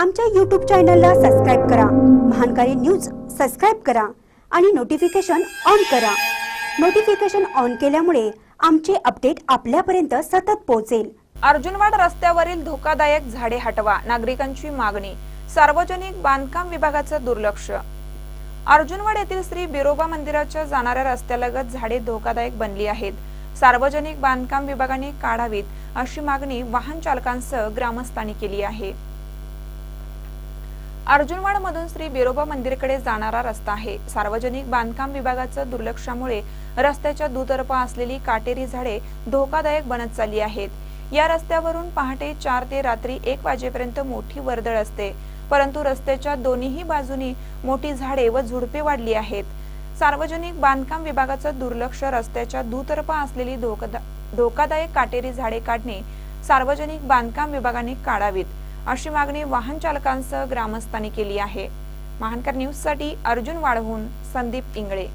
आमच्या यूट्यूब चॅनलला सबस्क्राईब करा. महानकारी न्यूज सबस्क्राईब करा आणि नोटिफिकेशन ऑन करा. नोटिफिकेशन ऑन केल्यामुळे आमचे अपडेट आपल्यापर्यंत सतत पोहोचेल. अर्जुनवाड रस्त्यावरील धोकादायक झाडे हटवा नागरिकांची मागणी. सार्वजनिक बांधकाम विभागाचं दुर्लक्ष. अर्जुनवाड येथील श्री बिरोबा मंदिराच्या जाणाऱ्या रस्त्यालगत झाडे धोकादायक बनली आहेत. सार्वजनिक बांधकाम विभागाने काढावीत अशी मागणी वाहन चालकांसह ग्रामस्थांनी केली आहे. अर्जुनवाडमधून श्री बिरोबा मंदिरकडे जाणारा रस्ता आहे. सार्वजनिक बांधकाम विभागाचं दुर्लक्षामुळे रस्त्याच्या दुतर्फा असलेली काटेरी झाडे धोकादायक बनत चालली आहेत. या रस्त्यावरून पहाटे चार ते रात्री एक वाजेपर्यंत मोठी वर्दळ असते. परंतु रस्त्याच्या दोन्ही बाजूनी मोठी झाडे व झुडपे वाढली आहेत. सार्वजनिक बांधकाम विभागाचं दुर्लक्ष रस्त्याच्या दुतर्फा असलेली धोकादायक काटेरी झाडे काढणे सार्वजनिक बांधकाम विभागाने काढावीत. अशी मागणी वाहन चालकांसह ग्रामस्थांनी केली आहे. महानकर न्यूजसाठी अर्जुन वाढवून संदीप इंगळे.